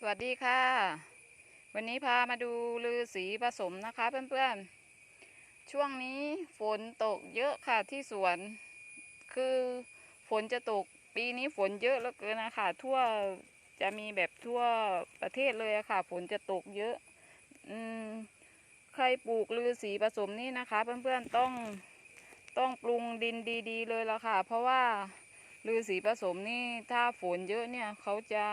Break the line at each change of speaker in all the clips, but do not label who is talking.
สวัสดีค่ะ วันนี้พามาดูลือสีผสมนะคะเพื่อนๆ ช่วงนี้ฝนตกเยอะค่ะที่สวน คือฝนจะตกปีนี้ฝนเยอะเหลือเกินนะคะทั่วจะมีแบบทั่วประเทศเลยอะค่ะ ฝนจะตกเยอะ อืมใครปลูกลือสีผสมนี่นะคะ เพื่อนๆต้องต้องปรุงดินดีๆ เลยละค่ะ เพราะว่าลือสีผสมนี่ถ้าฝนเยอะเนี่ยเขาจะ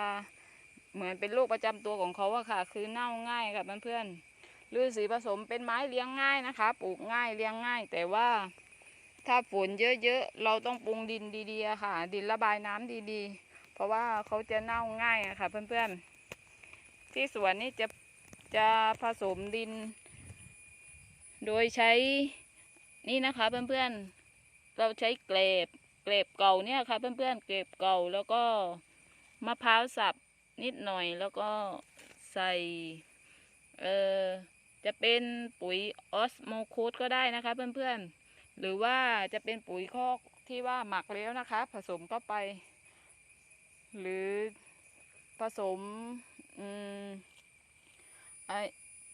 เหมือนเป็นโรคประจำตัวของเขาอะค่ะ คือเน่าง่ายค่ะเพื่อนๆฤาษีผสมเป็นไม้เลี้ยงง่ายนะคะ ปลูกง่ายเลี้ยงง่าย แต่ว่าถ้าฝนเยอะๆ เราต้องปรุงดินดีๆค่ะ ดินระบายน้ำดีๆ เพราะว่าเขาจะเน่าง่ายอะค่ะ เพื่อนๆ ที่สวนนี่จะจะผสมดิน โดยใช้นี่นะคะเพื่อนๆ เราใช้เกลบเกลบเก่าเนี่ยค่ะเพื่อนๆ เกลบเก่าแล้วก็มะพร้าวสับ นิดหน่อยแล้วก็ใส่เอ่อจะเป็นปุ๋ยออสโมโคดก็ได้นะคะเพื่อนๆ หรือว่าจะเป็นปุ๋ยคอกที่ว่าหมักแล้วนะคะ ผสมเข้าไป หรือผสมอืมไอ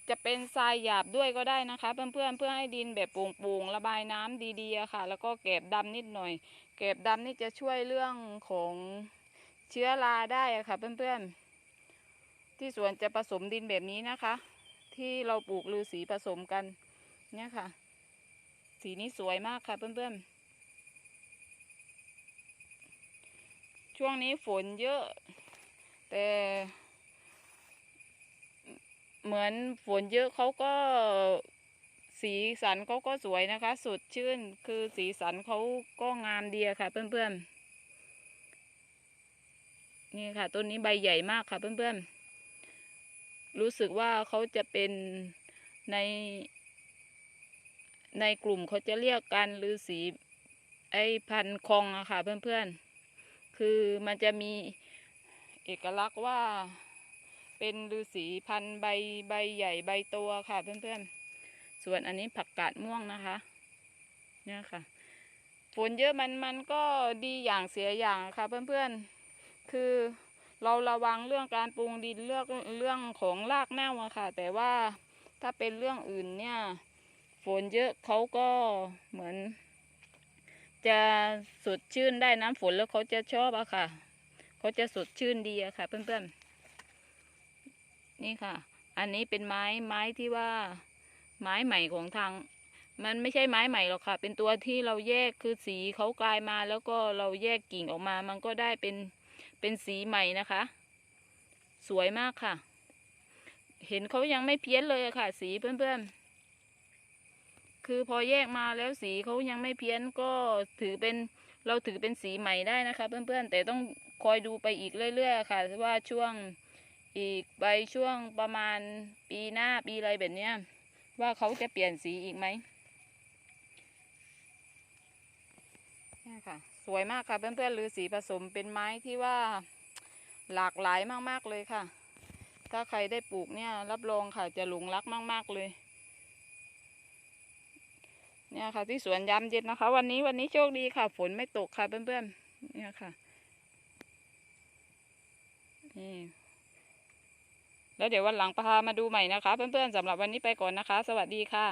จะเป็นทรายหยาบด้วยก็ได้นะคะ เพื่อนๆเพื่อให้ดินแบบโปร่งๆระบายน้ำดีๆค่ะ แล้วก็แกบดำนิดหน่อย แกบดำนี่จะช่วยเรื่องของ เชื้อราได้ะค่ะ เพื่อนๆ ที่สวนจะผสมดินแบบนี้นะคะ ที่เราปลูกลือสีผสมกันเนี่ยค่ะ สีนี้สวยมากค่ะ เพื่อนๆ ช่วงนี้ฝนเยอะ แต่ เหมือนฝนเยอะเขาก็สีสันเขาก็สวยนะคะ สดชื่นคือสีสันเขาก็งามดีค่ะ เพื่อนๆ นี่ค่ะต้นนี้ใบใหญ่มากค่ะเพื่อนๆ รู้สึกว่าเขาจะเป็นใน ในกลุ่มเขาจะเรียกกันฤาษีไอพันคองอะค่ะเพื่อนๆ คือมันจะมีเอกลักษณ์ว่าเป็นฤาษีพันใบใบใหญ่ใบโตค่ะเพื่อนๆ ส่วนอันนี้ผักกาดม่วงนะคะเนี่ยค่ะ ฝนเยอะมันมันก็ดีอย่างเสียอย่างค่ะเพื่อนๆ คือเราระวังเรื่องการปรุงดินเรื่องเรื่องของรากเน่าอะค่ะ แต่ว่าถ้าเป็นเรื่องอื่นเนี่ย ฝนเยอะเขาก็เหมือน จะสดชื่นได้น้ำฝนแล้วเขาจะชอบอะค่ะเขาจะสดชื่นดีอะค่ะ เพื่อนๆ นี่ค่ะ อันนี้เป็นไม้ไม้ที่ว่า ไม้ใหม่ของทาง มันไม่ใช่ไม้ใหม่หรอกค่ะ เป็นตัวที่เราแยกคือสีเขากลายมาแล้วก็เราแยกกิ่งออกมา มันก็ได้เป็น เป็นสีใหม่นะคะ สวยมากค่ะ เห็นเขายังไม่เพี้ยนเลยอะค่ะ สีเพื่อนๆ คือพอแยกมาแล้วสีเขายังไม่เพี้ยนก็ถือเป็นเราถือเป็นสีใหม่ได้นะคะ เพื่อนๆ แต่ต้องคอยดูไปอีกเรื่อยๆค่ะ ว่าช่วงอีกไปช่วงประมาณปีหน้าปีอะไรแบบเนี้ยว่าเขาจะเปลี่ยนสีอีกไหม นี่ค่ะ สวยมากค่ะเพื่อนๆหรือสีผสมเป็นไม้ที่ว่าหลากหลายมากๆเลยค่ะ ถ้าใครได้ปลูกเนี่ย รับรองค่ะจะหลงรักมาก ๆเลยเนี่ยค่ะที่สวนยามเย็นนะคะ วันนี้วันนี้โชคดีค่ะ ฝนไม่ตกค่ะเพื่อนๆเนี่ยค่ะนี่แล้วเดี๋ยววันหลังพามาดูใหม่นะคะ เพื่อนๆสำหรับวันนี้ไปก่อนนะคะ สวัสดีค่ะ